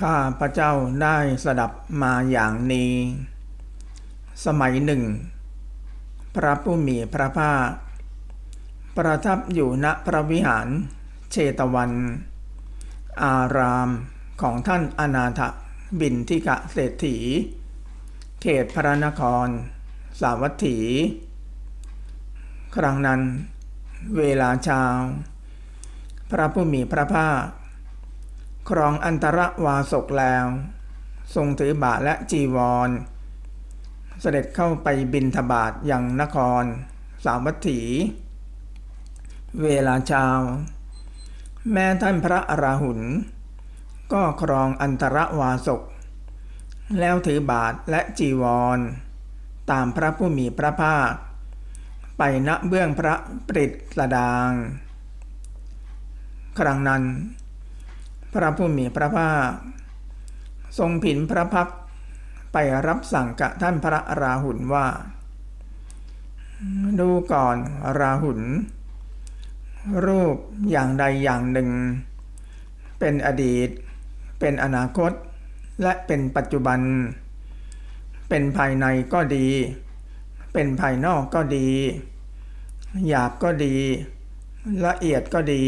ข้าพระเจ้าได้สดับมาอย่างนี้ สมัยหนึ่ง พระผู้มีพระภาค ประทับอยู่ณพระวิหารเชตวัน อารามของท่านอนาถบินทิกะเศรษฐี เขตพระนคร สาวัตถี ครั้งนั้น เวลาเช้า พระผู้มีพระภาค ครองอันตรวาสกแล้ว ทรงถือบาทและจีวร เสด็จเข้าไปบินทบาทยังนคร สาวัตถี เวลาเช้า แม้ท่านพระอราหุลก็ครองอันตรวาสก แล้วถือบาทและจีวร ตามพระผู้มีพระภาค ไปณเบื้องพระปริตสดาง ครั้งนั้น พระผู้มีพระภาค ทรงผินพระพักไปรับสั่งกับท่านพระราหุลว่า ดูก่อนราหุลรูปอย่างใดอย่างหนึ่ง เป็นอดีต เป็นอนาคต และเป็นปัจจุบัน เป็นภายในก็ดี เป็นภายนอกก็ดี หยาบก็ดี ละเอียดก็ดี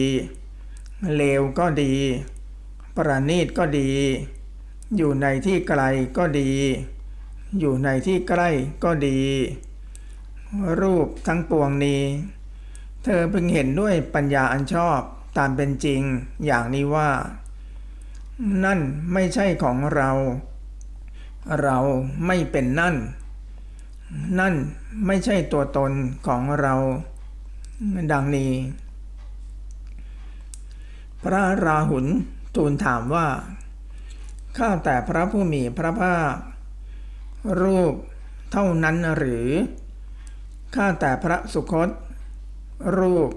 เลวก็ดี ประณีตก็ดี อยู่ในที่ไกลก็ดี อยู่ในที่ใกล้ก็ดี รูปทั้งปวงนี้ เธอพึงเห็นด้วยปัญญาอันชอบตามเป็นจริงอย่างนี้ว่า นั่นไม่ใช่ของเรา เราไม่เป็นนั่น นั่นไม่ใช่ตัวตนของเรา ดังนี้ พระราหุล ทูลถามว่า ข้าแต่พระผู้มีพระภาค รูปเท่านั้นหรือ ข้าแต่พระสุคต รูป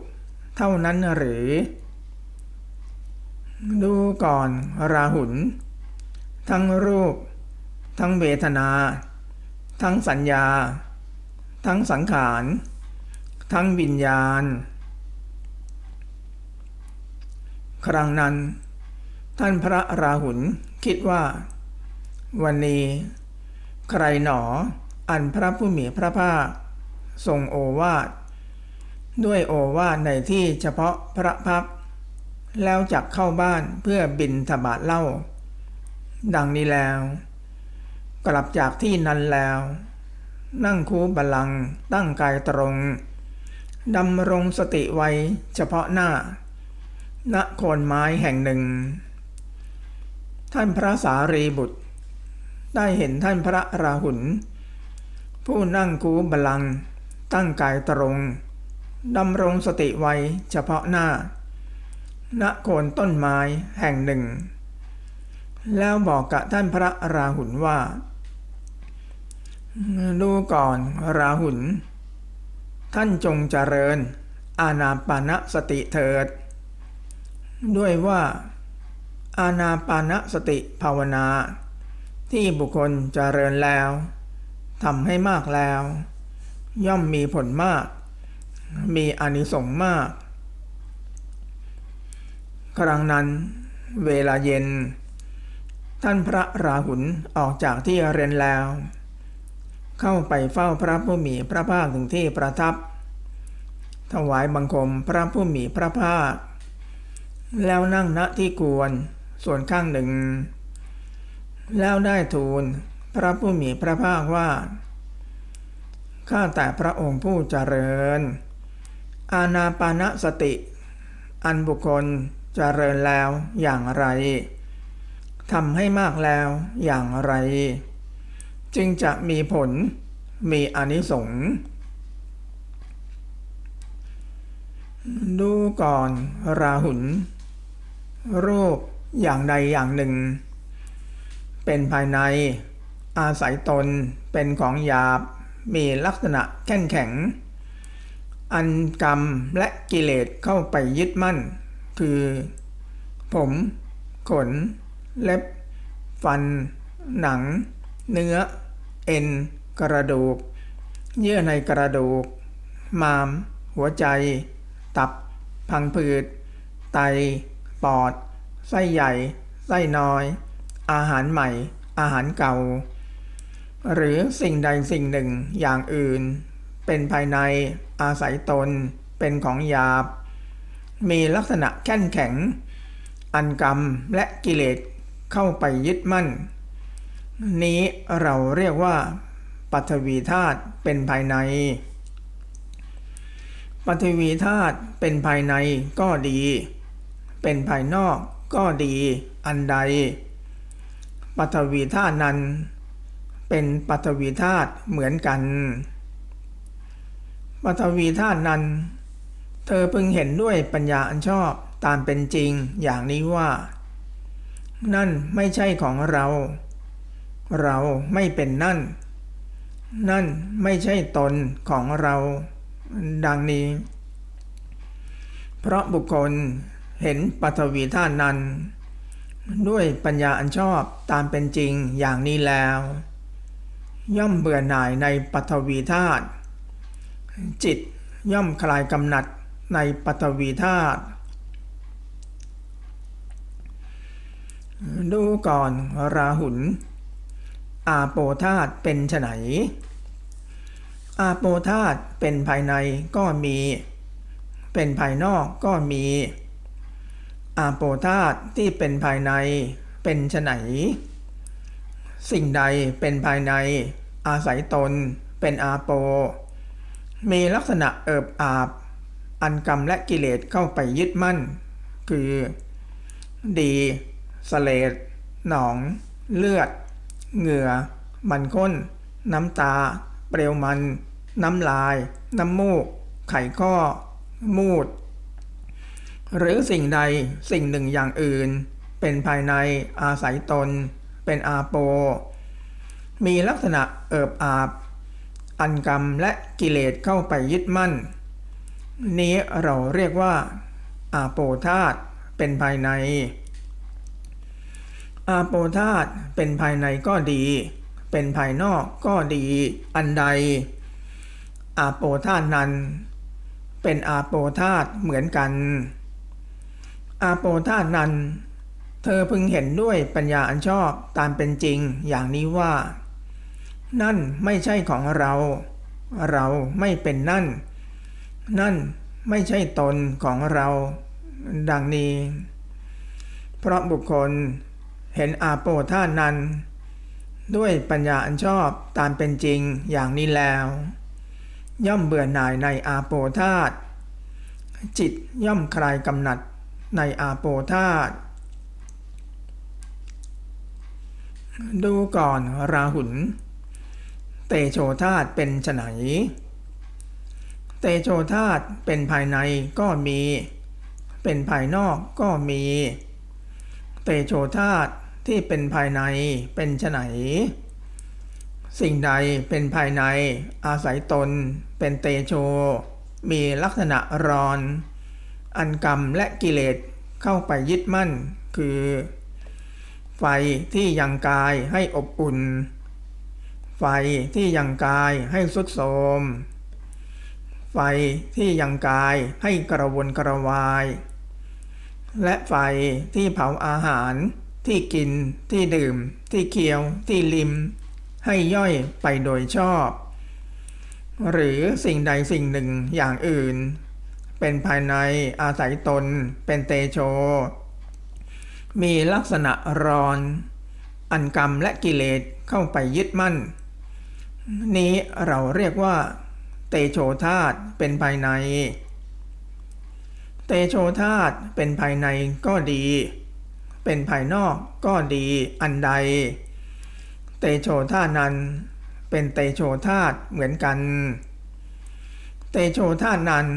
เท่านั้นหรือ ดูก่อนราหุล ทั้งรูป ทั้งเวทนา ทั้งสัญญา ทั้งสังขาร ทั้งวิญญาณ ครั้งนั้น ท่านพระราหุลคิดว่า วันนี้ ใครหนออันพระผู้มีพระภาค ทรงโอวาทด้วยโอวาทในที่เฉพาะพระพักแล้วจักเข้าบ้านเพื่อบินทบาทเล่า ดังนี้แล้ว กลับจากที่นั้นแล้ว นั่งคูบาลังตั้งกายตรงดำรงสติไว้เฉพาะหน้าณโคนไม้แห่งหนึ่ง ท่านพระสารีบุตร ได้เห็นท่านพระราหุลผู้นั่งคูบาลัง ตั้งกายตรงดำรงสติไว้เฉพาะหน้า ณโคนต้นไม้แห่งหนึ่ง แล้วบอกกับท่านพระราหุลว่า ดูก่อนราหุลท่านจงเจริญ อาณาปานสติเถิด ด้วยว่า อาณาปานสติภาวนา ที่บุคคลเจริญแล้วทำให้มากแล้ว ย่อมมีผลมาก มีอานิสงส์มาก ครั้งนั้นเวลาเย็น ท่านพระราหุลออกจากที่เรียนแล้ว เข้าไปเฝ้าพระผู้มีพระภาคถึงที่ประทับ ถวายบังคมพระผู้มีพระภาค แล้วนั่งณที่ควร ส่วนข้างหนึ่ง แล้วได้ทูลพระผู้มีพระภาคว่า ข้าแต่พระองค์ผู้เจริญ อาณาปานสติ อันบุคคลเจริญแล้วอย่างไรทำให้มากแล้วอย่างไร จึงจะมีผลมีอนิสงส์ดูก่อนราหุลรูป อย่างใดอย่างหนึ่ง เป็นภายใน อาศัยตนเป็นของหยาบ มีลักษณะแข็งแข็ง อันกรรมและกิเลสเข้าไปยึดมั่น คือ ผม ขน เล็บ ฟัน หนัง เนื้อ เอ็น กระดูก เยื่อในกระดูกมาม หัวใจ ตับ พังผืด ไต ปอด ไส้ใหญ่ ไส้น้อย อาหารใหม่ อาหารเก่า หรือสิ่งใดสิ่งหนึ่งอย่างอื่น เป็นภายในอาศัยตน เป็นของหยาบ มีลักษณะแข็งแข็ง อันกรรมและกิเลสเข้าไปยึดมั่น นี้เราเรียกว่าปัทวีธาตุเป็นภายในปัทวีธาตุเป็นภายในก็ดี เป็นภายนอก ก็ดีอันใด ปัทวีธาตุนั้น เป็นปัทวีธาตุเหมือนกัน ปัทวีธาตุนั้น เธอพึงเห็นด้วยปัญญาอันชอบตามเป็นจริงอย่างนี้ว่า นั่นไม่ใช่ของเรา เราไม่เป็นนั่น นั่นไม่ใช่ตนของเรา ดังนี้ เพราะบุคคล เห็นปัทวีธาตุนั้น ด้วยปัญญาอันชอบตามเป็นจริงอย่างนี้แล้ว ย่อมเบื่อหน่ายในปัทวีธาตุจิตย่อมคลายกำหนัดในปัทวีธาตุดูก่อนราหุลอาโปธาตเป็นไฉนอาโปธาตเป็นภายในก็มี เป็นภายนอกก็มี อาโปธาตที่เป็นภายในเป็นไนสิ่งใดเป็นภายใน อาศัยตน เป็นอาโป มีลักษณะเอิบอาบ อันกรรมและกิเลสเข้าไปยึดมั่น คือ ดีสเลดหนอง เลือด เหงื่อ มันข้น น้ำตา เปลวมัน น้ำลาย น้ำมูก ไข่ข้อ มูด หรือสิ่งใดสิ่งหนึ่งอย่างอื่น เป็นภายในอาศัยตน เป็นอาโป มีลักษณะเอิบอาบ อันกรรมและกิเลสเข้าไปยึดมั่น นี้เราเรียกว่า อาโปธาตุเป็นภายใน อาโปธาตุเป็นภายในก็ดี เป็นภายนอกก็ดี อันใด อาโปธาตุนั้น เป็นอาโปธาตุเหมือนกัน อาโปธานัน เธอพึงเห็นด้วยปัญญาอันชอบตามเป็นจริงอย่างนี้ว่า นั่นไม่ใช่ของเรา เราไม่เป็นนั่น นั่นไม่ใช่ตนของเรา ดังนี้ เพราะบุคคลเห็นอาโปธานัน ด้วยปัญญาอันชอบตามเป็นจริงอย่างนี้แล้ว ย่อมเบื่อหน่ายในอาโปธาตุจิตย่อมคลายกำหนัด ในอาโปธาตดูก่อนราหุล เตโชธาตเป็นไฉนเตโชธาตเป็นภายในก็มี เป็นภายนอกก็มี เตโชธาตที่เป็นภายในเป็นไฉนสิ่งใดเป็นภายในอาศัยตนเป็นเตโช มีลักษณะร้อน อันกรรมและกิเลสเข้าไปยึดมั่น คือ ไฟที่ยังกายให้อบอุ่น ไฟที่ยังกายให้สุดโทมไฟที่ยังกายให้กระวนกระวาย และไฟที่เผาอาหารที่กินที่ดื่ม ที่เคี้ยวที่ลิมให้ย่อยไปโดยชอบ หรือสิ่งใดสิ่งหนึ่งอย่างอื่น เป็นภายในอาศัยตน เป็นเตโช มีลักษณะร้อน อันกรรมและกิเลสเข้าไปยึดมั่น นี้เราเรียกว่า เตโชธาตเป็นภายใน เตโชธาตเป็นภายในก็ดี เป็นภายนอกก็ดีอันใด เตโชธาตนั้นเป็นเตโชธาตเหมือนกัน เตโชธาตนั้น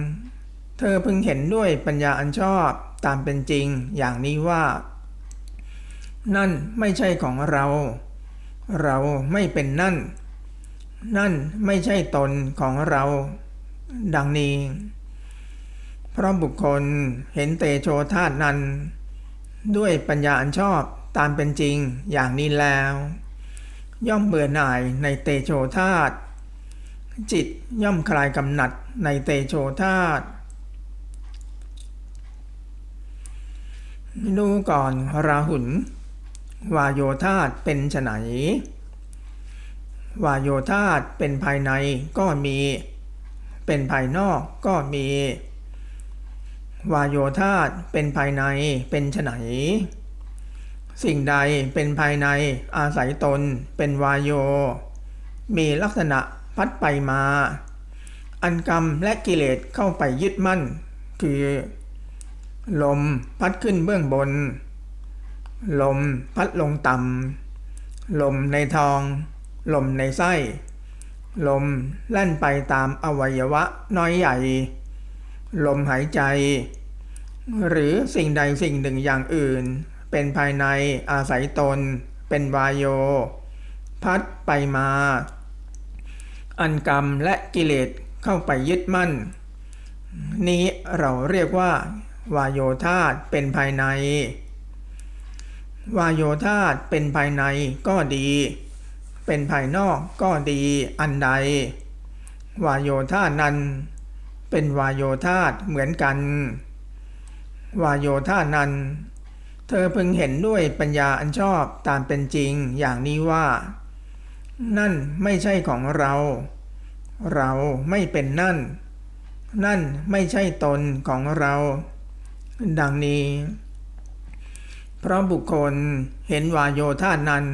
เธอพึงเห็นด้วยปัญญาอันชอบตามเป็นจริงอย่างนี้ว่า นั่นไม่ใช่ของเรา เราไม่เป็นนั่น นั่นไม่ใช่ตนของเรา ดังนี้ เพราะบุคคลเห็นเตโชธาตุนั้น ด้วยปัญญาอันชอบตามเป็นจริงอย่างนี้แล้ว ย่อมเบื่อหน่ายในเตโชธาตุจิตย่อมคลายกำหนัดในเตโชธาตุ ดูก่อนราหุลวายโยธาตเป็นไฉนวายโยธาตเป็นภายในก็มี เป็นภายนอกก็มี วายโยธาตเป็นภายในเป็นไฉนสิ่งใดเป็นภายในอาศัยตนเป็นวายโย มีลักษณะพัดไปมา อันกรรมและกิเลสเข้าไปยึดมั่น คือ ลมพัดขึ้นเบื้องบน ลมพัดลงต่ำลมในทอง ลมในไส้ ลมแล่นไปตามอวัยวะน้อยใหญ่ ลมหายใจ หรือสิ่งใดสิ่งหนึ่งอย่างอื่น เป็นภายในอาศัยตน เป็นวายโย พัดไปมา อันกรรมและกิเลสเข้าไปยึดมั่น นี้เราเรียกว่า วายโยธาตเป็นภายใน วายโยธาตเป็นภายในก็ดี เป็นภายนอกก็ดีอันใด วายโยธาตนั้น เป็นวายโยธาตเหมือนกัน วายโยธาตนั้น เธอพึงเห็นด้วยปัญญาอันชอบตามเป็นจริงอย่างนี้ว่า นั่นไม่ใช่ของเรา เราไม่เป็นนั่น นั่นไม่ใช่ตนของเรา ดังนี้ เพราะบุคคลเห็นวายโยธานั้น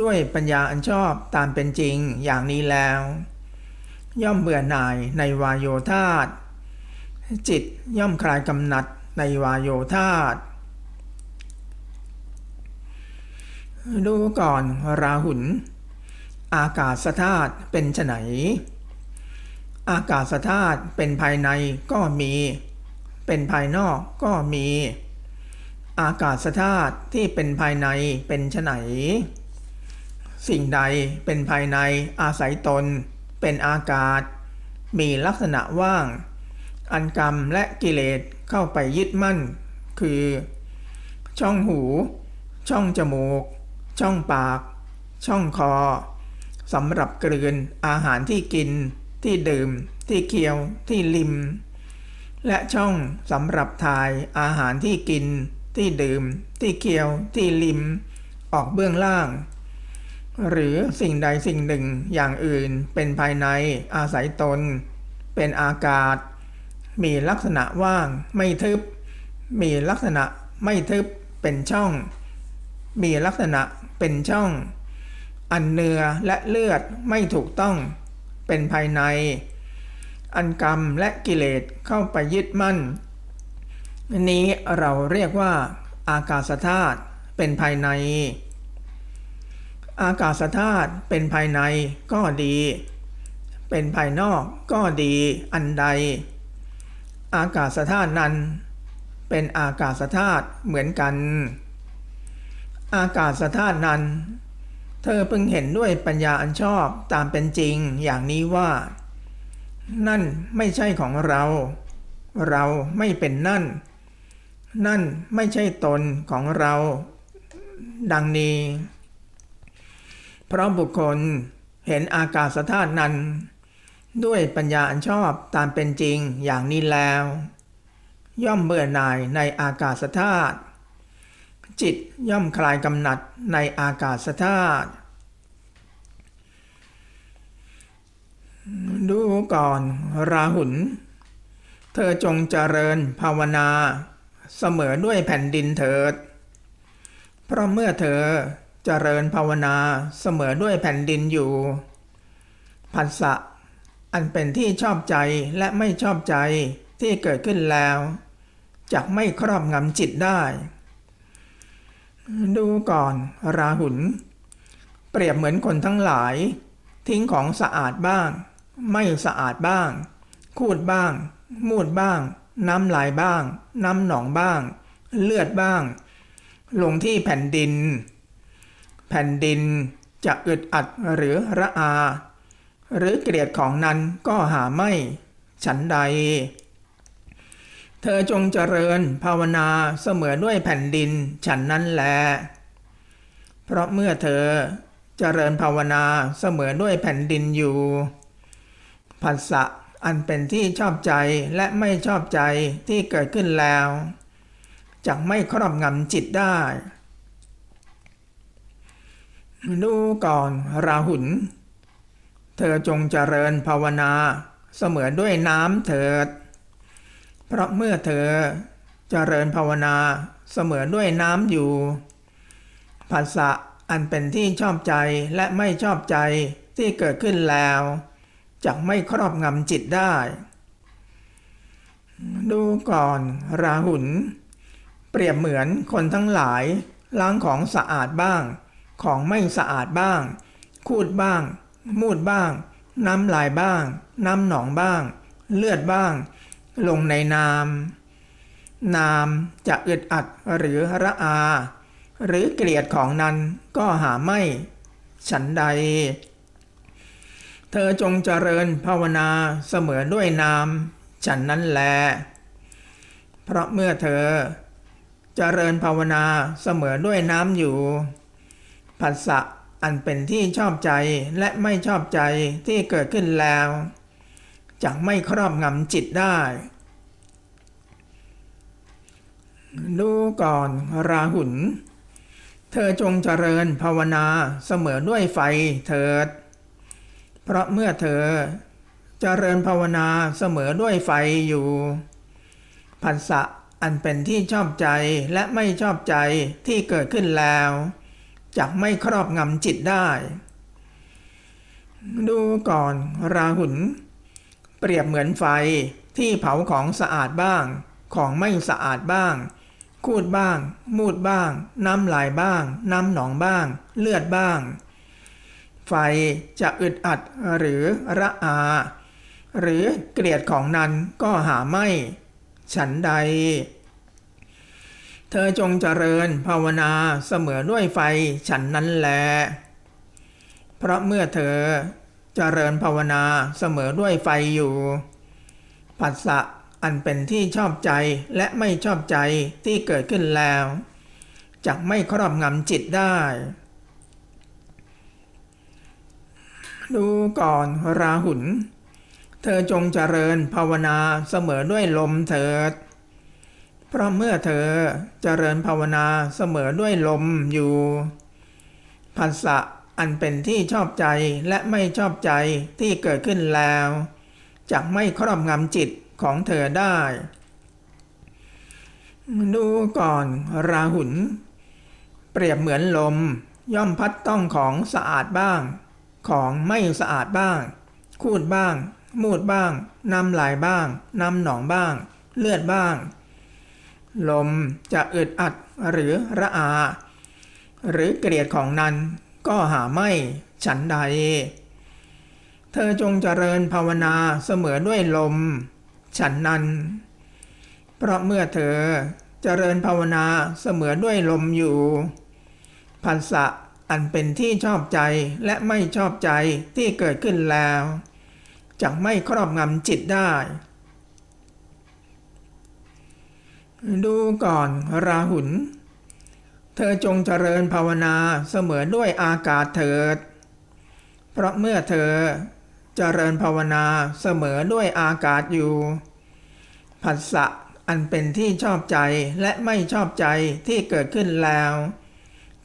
ด้วยปัญญาอันชอบตามเป็นจริงอย่างนี้แล้ว ย่อมเบื่อหน่ายในวายโยธาจิตย่อมคลายกำหนัดในวายโยธาดูก่อนราหุลอากาศธาตุเป็นไฉนอากาศธาตุเป็นภายในก็มี เป็นภายนอกก็มี อากาศธาตุที่เป็นภายในเป็นไฉนสิ่งใดเป็นภายในอาศัยตน เป็นอากาศ มีลักษณะว่าง อันกรรมและกิเลสเข้าไปยึดมั่น คือ ช่องหู ช่องจมูก ช่องปาก ช่องคอสำหรับกลืนอาหารที่กินที่ดื่มที่เคี้ยวที่ลิม และช่องสำหรับถ่ายอาหารที่กิน ที่ดื่ม ที่เคี้ยว ที่ลิมออกเบื้องล่าง หรือสิ่งใดสิ่งหนึ่งอย่างอื่นเป็นภายในอาศัยตน เป็นอากาศ มีลักษณะว่างไม่ทึบ มีลักษณะไม่ทึบเป็นช่อง มีลักษณะเป็นช่อง อันเนื้อและเลือดไม่ถูกต้อง เป็นภายใน อันกรรมและกิเลสเข้าไปยึดมั่น นี้เราเรียกว่า อากาศธาตุเป็นภายใน อากาศธาตุเป็นภายในก็ดี เป็นภายนอกก็ดีอันใด อากาศธาตุนั้น เป็นอากาศธาตุเหมือนกัน อากาศธาตุนั้น เธอเพึงเห็นด้วยปัญญาอันชอบตามเป็นจริงอย่างนี้ว่า นั่นไม่ใช่ของเรา เราไม่เป็นนั่น นั่นไม่ใช่ตนของเรา ดังนี้ เพราะบุคคลเห็นอากาศธาตุนั้น ด้วยปัญญาอันชอบตามเป็นจริงอย่างนี้แล้ว ย่อมเบื่อหน่ายในอากาศธาตุจิตย่อมคลายกำหนัดในอากาศธาตุ ดูก่อนราหุล เธอจงเจริญภาวนา เสมอด้วยแผ่นดินเถิด เพราะเมื่อเธอเจริญภาวนาเสมอด้วยแผ่นดินอยู่ผัสสะอันเป็นที่ชอบใจและไม่ชอบใจที่เกิดขึ้นแล้วจะไม่ครอบงำจิตได้ ดูก่อนราหุล เปรียบเหมือนคนทั้งหลาย ทิ้งของสะอาดบ้าง ไม่สะอาดบ้าง คูดบ้าง มูดบ้าง น้ำลายบ้าง น้ำหนองบ้าง เลือดบ้าง ลงที่แผ่นดิน แผ่นดินจะอึดอัดหรือระอา หรือเกลียดของนั้นก็หาไม่ ฉันใด เธอจงเจริญภาวนาเสมอด้วยแผ่นดินฉันนั้นแล เพราะเมื่อเธอเจริญภาวนาเสมอด้วยแผ่นดินอยู่ ผัสสะอันเป็นที่ชอบใจและไม่ชอบใจที่เกิดขึ้นแล้วจะไม่ครอบงำจิตได้ ดูก่อนราหุลเธอจงเจริญภาวนาเสมอด้วยน้ำเถิด เพราะเมื่อเธอเจริญภาวนาเสมอด้วยน้ำอยู่ภาษะอันเป็นที่ชอบใจและไม่ชอบใจที่เกิดขึ้นแล้ว จะไม่ครอบงำจิตได้ ดูก่อน ราหุลเปรียบเหมือนคนทั้งหลาย ล้างของสะอาดบ้าง ของไม่สะอาดบ้าง คูดบ้าง มูดบ้าง น้ำลายบ้าง น้ำหนองบ้าง เลือดบ้าง ลงในน้ำน้ำจะอึดอัดหรือระอา หรือเกลียดของนั้นก็หาไม่ ฉันใด เธอจงเจริญภาวนาเสมอด้วยนาม ฉันนั้นแล เพราะเมื่อเธอ เจริญภาวนาเสมอด้วยน้ำอยู่ผัสสะอันเป็นที่ชอบใจและไม่ชอบใจที่เกิดขึ้นแล้วจะไม่ครอบงำจิตได้ ดูก่อนราหุล เธอจงเจริญภาวนาเสมอด้วยไฟเถิด เพราะเมื่อเธอเจริญภาวนาเสมอด้วยไฟอยู่ผัสสะอันเป็นที่ชอบใจและไม่ชอบใจที่เกิดขึ้นแล้วจะไม่ครอบงำจิตได้ ดูก่อนราหุลเปรียบเหมือนไฟที่เผาของสะอาดบ้าง ของไม่สะอาดบ้าง คูดบ้าง มูดบ้าง น้ำลายบ้าง น้ำหนองบ้าง เลือดบ้าง ไฟจะอึดอัดหรือระอา หรือเกลียดของนั้นก็หาไม่ ฉันใด เธอจงเจริญภาวนาเสมอด้วยไฟฉันนั้นแล เพราะเมื่อเธอเจริญภาวนาเสมอด้วยไฟอยู่ผัสสะอันเป็นที่ชอบใจและไม่ชอบใจที่เกิดขึ้นแล้วจะไม่ครอบงำจิตได้ ดูก่อนราหุลเธอจงเจริญภาวนาเสมอด้วยลมเถิด เพราะเมื่อเธอเจริญภาวนาเสมอด้วยลมอยู่ผัสสะอันเป็นที่ชอบใจและไม่ชอบใจที่เกิดขึ้นแล้วจะไม่ครอบงำจิตของเธอได้ ดูก่อนราหุลเปรียบเหมือนลมย่อมพัดต้องของสะอาดบ้าง ของไม่สะอาดบ้าง คูดบ้าง มูดบ้าง น้ำลายบ้าง น้ำหนองบ้าง เลือดบ้าง ลมจะอึดอัดหรือระอา หรือเกลียดของนั้นก็หาไม่ฉันใด เธอจงเจริญภาวนาเสมอด้วยลม ฉันนั้น เพราะเมื่อเธอเจริญภาวนาเสมอด้วยลมอยู่ผัสสะ อันเป็นที่ชอบใจและไม่ชอบใจที่เกิดขึ้นแล้วจะไม่ครอบงำจิตได้ ดูก่อนราหุล เธอจงเจริญภาวนาเสมอด้วยอากาศเถิด เพราะเมื่อเธอเจริญภาวนาเสมอด้วยอากาศอยู่ผัสสะอันเป็นที่ชอบใจและไม่ชอบใจที่เกิดขึ้นแล้ว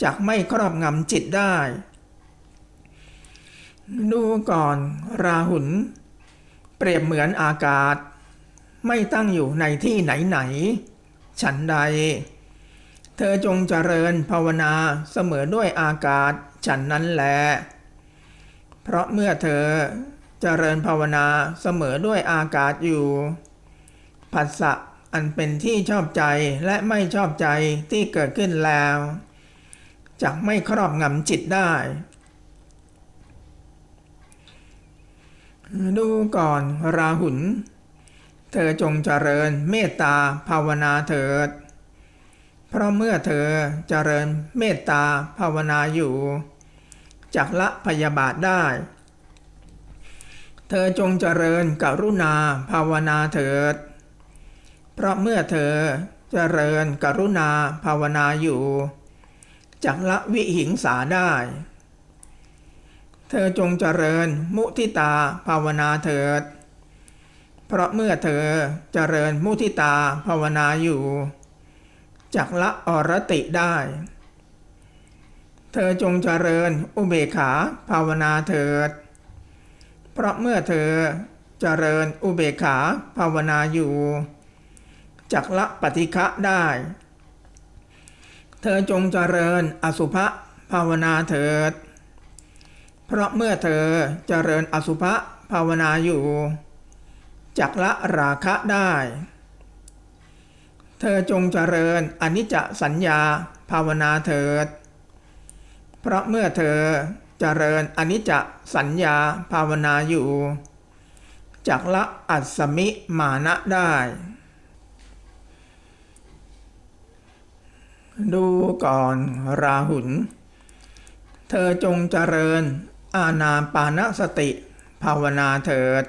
จะไม่ครอบงำจิตได้ ดูก่อนราหุลเปรียบเหมือนอากาศ ไม่ตั้งอยู่ในที่ไหนๆฉันใด เธอจงเจริญภาวนาเสมอด้วยอากาศฉันนั้นแล เพราะเมื่อเธอเจริญภาวนาเสมอด้วยอากาศอยู่ผัสสะอันเป็นที่ชอบใจและไม่ชอบใจที่เกิดขึ้นแล้ว จะไม่ครอบงำจิตได้ ดูก่อนราหุลเธอจงเจริญเมตตาภาวนาเถิด เพราะเมื่อเธอเจริญเมตตาภาวนาอยู่จักละพยาบาทได้ เธอจงเจริญกรุณาภาวนาเถิด เพราะเมื่อเธอเจริญกรุณาภาวนาอยู่ จักละวิหิงสาได้ เธอจงเจริญมุทิตาภาวนาเถิด เพราะเมื่อเธอเจริญมุทิตาภาวนาอยู่จักละอรติได้ เธอจงเจริญอุเบกขาภาวนาเถิด เพราะเมื่อเธอเจริญอุเบกขาภาวนาอยู่จักละปฏิฆะได้ เธอจงเจริญอสุภะภาวนาเถิด เพราะเมื่อเธอเจริญอสุภะภาวนาอยู่จักละราคะได้ เธอจงเจริญอนิจจสัญญาภาวนาเถิด เพราะเมื่อเธอเจริญอนิจจสัญญาภาวนาอยู่จักละอัสมิมานะได้ ดูก่อนราหุล เธอจงเจริญ อาณาปานสติ ภาวนาเถิด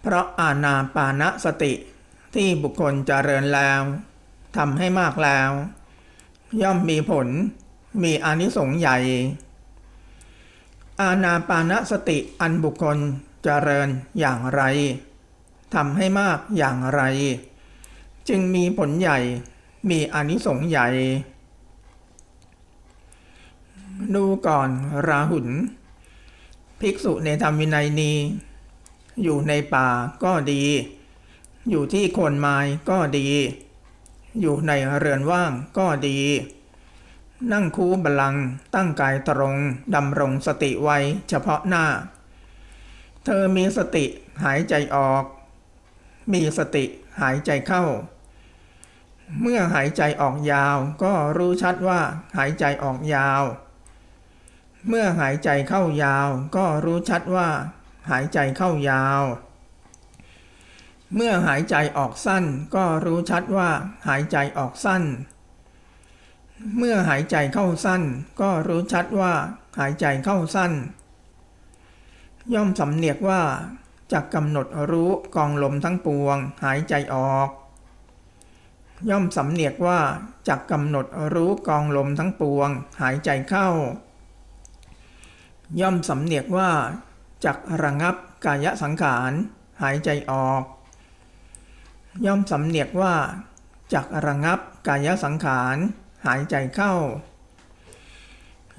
เพราะอาณาปานสติที่บุคคลเจริญแล้วทำให้มากแล้ว ย่อมมีผลมีอนิสงส์ใหญ่ อาณาปานสติอันบุคคลเจริญอย่างไรทำให้มากอย่างไร จึงมีผลใหญ่ มีอานิสงส์ใหญ่ ดูก่อนราหุลภิกษุในธรรมวินัยนี้ อยู่ในป่าก็ดี อยู่ที่โคนไม้ก็ดี อยู่ในเรือนว่างก็ดี นั่งคูบาลังตั้งกายตรงดำรงสติไว้เฉพาะหน้า เธอมีสติหายใจออก มีสติหายใจเข้า เมื่อหายใจออกยาวก็รู้ชัดว่าหายใจออกยาว เมื่อหายใจเข้ายาวก็รู้ชัดว่า หายใจเข้ายาว เมื่อหายใจออกสั้นก็รู้ชัดว่า หายใจออกสั้น เมื่อหายใจเข้าสั้น ก็รู้ชัดว่า หายใจเข้าสั้น ย่อมสำเนียกว่าจักกำหนดรู้กองลมทั้งปวง หายใจออก ย่อมสำเนียกว่าจักกำหนดรู้กองลมทั้งปวง หายใจเข้า ย่อมสำเนียกว่าจักระงับกายสังขาร หายใจออก ย่อมสำเนียกว่าจักระงับกายสังขาร หายใจเข้า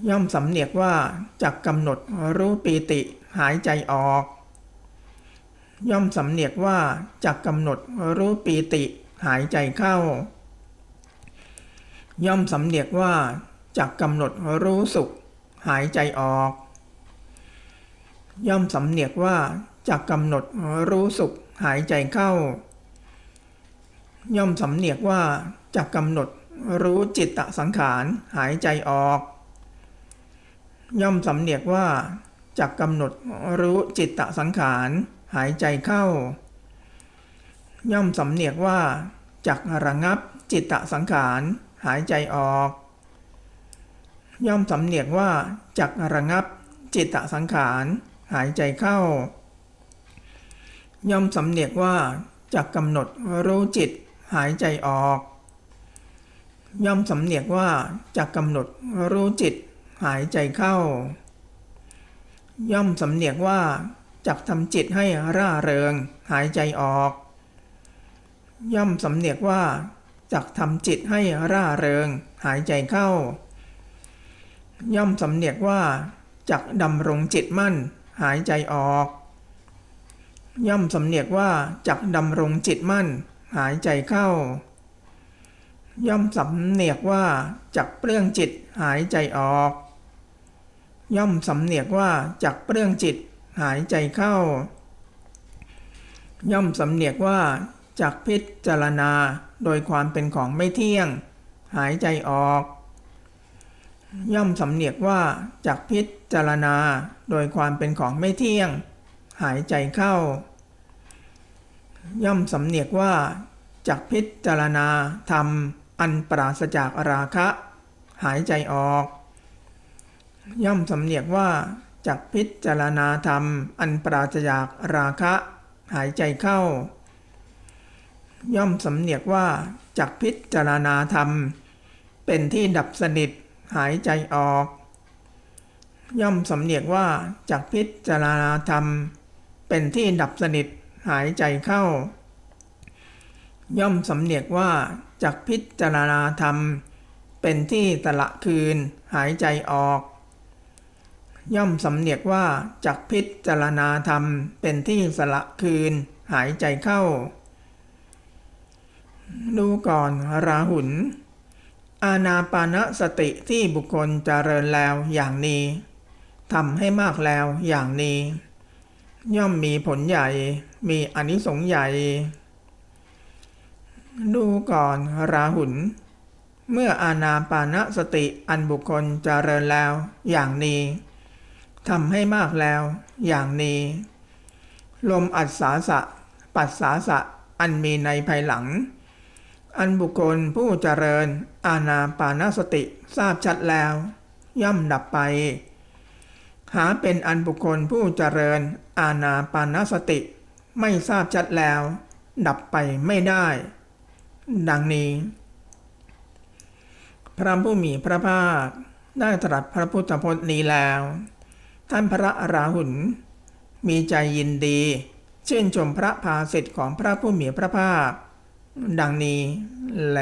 ย่อมสำเนียกว่าจักกำหนดรู้ปีติหายใจออก ย่อมสำเนียกว่าจักกำหนดรู้ปีติ หายใจเข้า ย่อมสำเนียกว่าจักกำหนดรู้สุขหายใจออก ย่อมสำเนียกว่าจักกำหนดรู้สุขหายใจเข้า ย่อมสำเนียกว่าจักกำหนดรู้จิตตสังขารหายใจออก ย่อมสำเนียกว่าจักกำหนดรู้จิตตสังขารหายใจเข้า ย่อมสำเนียกว่าจักระงับจิตตสังขารหายใจออก ย่อมสำเนียกว่าจักระงับจิตตสังขารหายใจเข้า ย่อมสำเนียกว่าจักกำหนดรู้จิตหายใจออก ย่อมสำเนียกว่าจักกำหนดรู้จิตหายใจเข้า ย่อมสำเนียกว่าจักทำจิตให้ร่าเริงหายใจออก ย่อมสำเนียกว่าจักทำจิตให้ร่าเริงหายใจเข้า ย่อมสำเนียกว่าจักดำรงจิตมั่น หายใจออก ย่อมสำเนียกว่าจักดำรงจิตมั่น หายใจเข้า ย่อมสำเนียกว่าจักเปลื้องจิตหายใจออก ย่อมสำเนียกว่าจักเปลื้องจิตหายใจเข้า ย่อมสำเนียกว่า จักพิจารณาโดยความเป็นของไม่เที่ยง หายใจออก ย่อมสำเนียกว่าจักพิจารณาโดยความเป็นของไม่เที่ยง หายใจเข้า ย่อมสำเนียกว่าจักพิจารณาธรรมอันปราศจากราคะ หายใจออก ย่อมสำเนียกว่าจักพิจารณาธรรมอันปราศจากราคะ หายใจเข้า ย่อมสำเนียกว่าจักพิจารณาธรรม เป็นที่ดับสนิทหายใจออก ย่อมสำเนียกว่าจักพิจารณาธรรม เป็นที่ดับสนิทหายใจเข้า ย่อมสำเนียกว่าจักพิจารณาธรรม เป็นที่ตละคืนหายใจออก ย่อมสำเนียกว่าจักพิจารณาธรรม เป็นที่สละคืนหายใจเข้า ดูก่อนราหุลอาณาปานสติที่บุคคลเจริญแล้วอย่างนี้ทำให้มากแล้วอย่างนี้ ย่อมมีผลใหญ่ มีอนิสงส์ใหญ่ ดูก่อนราหุลเมื่ออาณาปานสติอันบุคคลเจริญแล้วอย่างนี้ทำให้มากแล้วอย่างนี้ ลมอัศสาสะ ปัสสาสะอันมีในภายหลัง อันบุคคลผู้เจริญ อาณาปานสติทราบชัดแล้ว ย่อมดับไป หาเป็นอันบุคคลผู้เจริญ อาณาปานสติ ไม่ทราบชัดแล้ว ดับไปไม่ได้ ดังนี้ พระผู้มีพระภาคได้ตรัสพระพุทธพจน์นี้แล้ว ท่านพระอราหุลมีใจยินดี ชื่นชมพระภาสิทธิ์ของพระผู้มีพระภาค ดังนี้แล